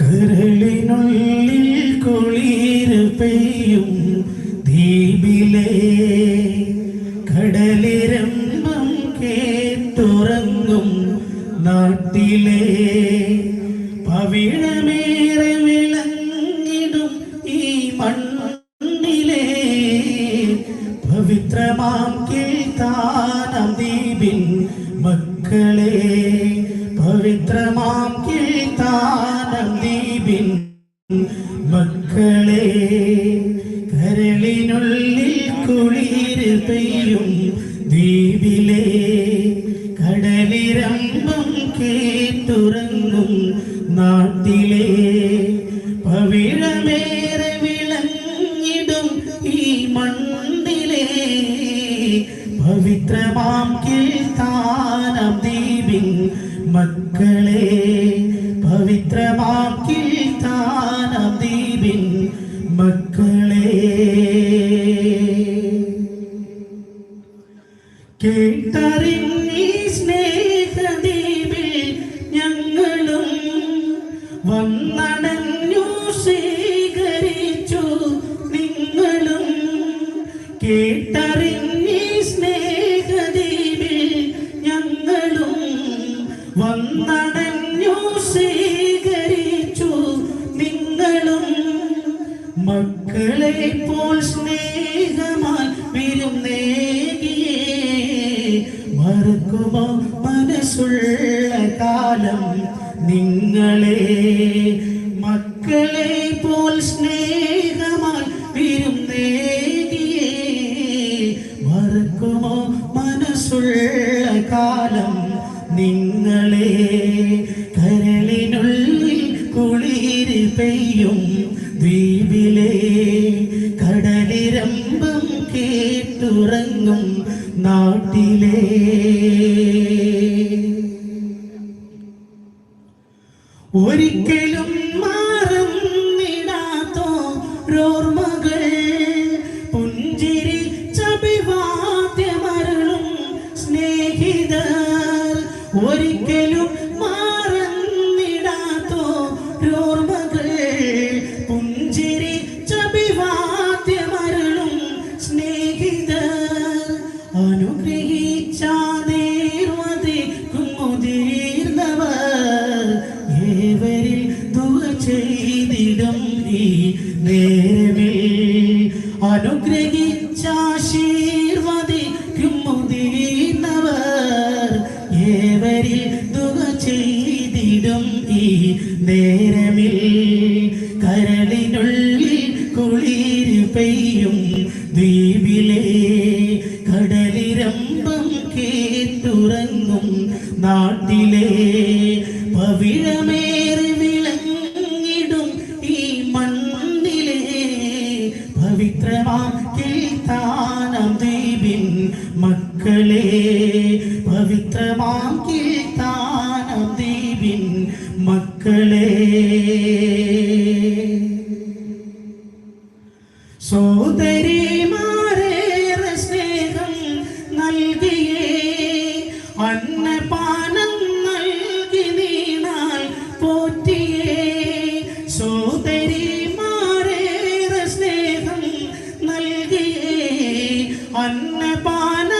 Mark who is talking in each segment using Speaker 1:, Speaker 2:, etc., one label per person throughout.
Speaker 1: കരളിനുള്ളിൽ കുളിര് പെയ്യും ദ്വീപിലെ കടലിരമ്പം കേട്ടുറങ്ങും നാട്ടിലെ പവിഴമേറെ വിളങ്ങിടും ഈ മണ്ണിലെ പവിത്രമാം കേൾത്താനം ദ്വീപിൻ മക്കളെ പവിത്രമാം പെയ്യും ദ്വീപിലെ കടലിരമ്പം കേട്ടുറങ്ങും നാട്ടിലെ പവിഴമേറെ വിളങ്ങിടും ഈ മണ്ണിലെ പവിത്രമാം കീഴ്ത്താനം ദ്വീപിൻ മക്കളെ കേട്ടറിഞ്ഞി സ്നേഹദീപിൽ ഞങ്ങളും വന്നടഞ്ഞു സ്വീകരിച്ചു നിങ്ങളും. കേട്ടറിഞ്ഞി സ്നേഹദീപിൽ ഞങ്ങളും വന്നടഞ്ഞു സ്വീകരിച്ചു നിങ്ങളും. മക്കളെ പോൽ സ്നേഹമാൽ വിരുന്നേകിയേ മറക്കുമോ മനസ്സുള്ള കാലം നിങ്ങളെ. മക്കളെ പോൽ സ്നേഹമാൽ വിരുന്നേകിയേ മറക്കുമോ? മനസ്സുള്ള കാലം നിങ്ങളെ. കരളിനുള്ളിൽ കുളിര് പെയ്യും. ദ്വീപിലെ കേട്ടുറങ്ങും നാട്ടിലെ. ഒരിക്കലും മാറുന്നിടാത്തോരോർമ്മകൾ നേരമിൽ മുതിർന്നവർ ഏവരിൽ ദുഃഖ ചെയ്തിടും ഈ നേരമിൽ. കരളിനുള്ളിൽ കുളിര് പെയ്യും ദ്വീപിലെ കടലിരമ്പം കേട്ടുറങ്ങും നാട്ടിലെ പവിഴമേറി മക്കളെ. സോദരിമാരേറെ സ്നേഹം നൽകിയേ. അന്നപാനം നൽകി നീണാൽ പോറ്റിയേ. സോദരിമാരേറെ സ്നേഹം നൽകിയേ. അന്നപാനം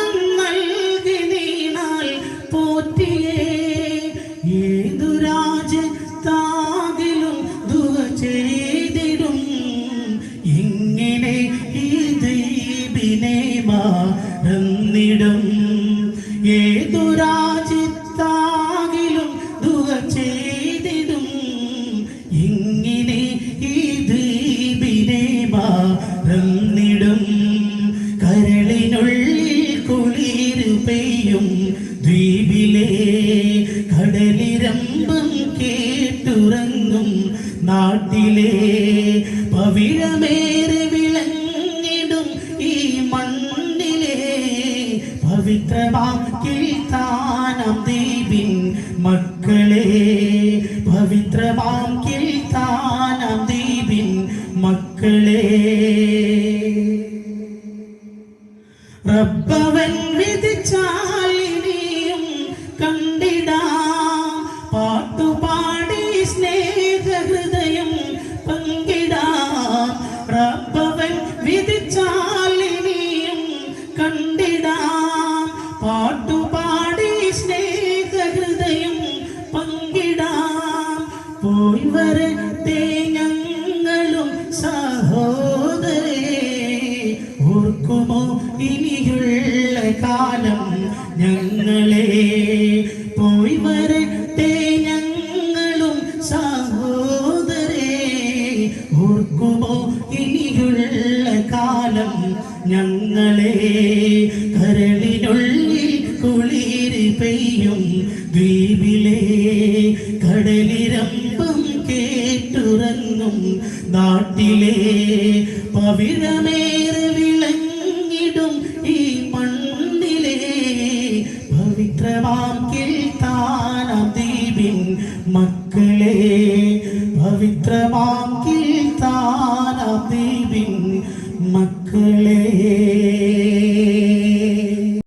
Speaker 1: ദ്വീപിലെ കടലിരമ്പം കേട്ടുറങ്ങും നാട്ടിലെ പവിഴമേറെ വിളങ്ങിടും ഈ മണ്ണിലെ പവിത്രമാം താനം ദ്വീപിൻ മക്കളെ. പവിത്രമാം താനം ദ്വീപിൻ മക്കളെ. റബ്ബവൻ വിധിച്ചാൽ ഇനിയും കണ്ടിടാം. പാട്ടുപാടി സ്നേഹഹൃദയം പങ്കിടാം. റബ്ബവൻ വിധിച്ചാൽ കണ്ടിടാം. പാട്ടുപാടി സ്നേഹഹൃദയം പങ്കിടാം. പോയി വരട്ടെ ഞങ്ങളും സഹോദരേ. ഇനിയുള്ള കാലം? ഞങ്ങളെ പോയി വരട്ടെ ഞങ്ങളും സഹോദരേ. ഓർക്കുമോ ഇനിയുള്ള കാലം? ഞങ്ങളെ കരളിനുള്ളിൽ കുളിർ പെയ്യും. ദ്വീപിലെ കടലിരമ്പം കേട്ടുറങ്ങും. നാട്ടിലെ പവിഴമേറവി മക്കളെ പവിത്രമാം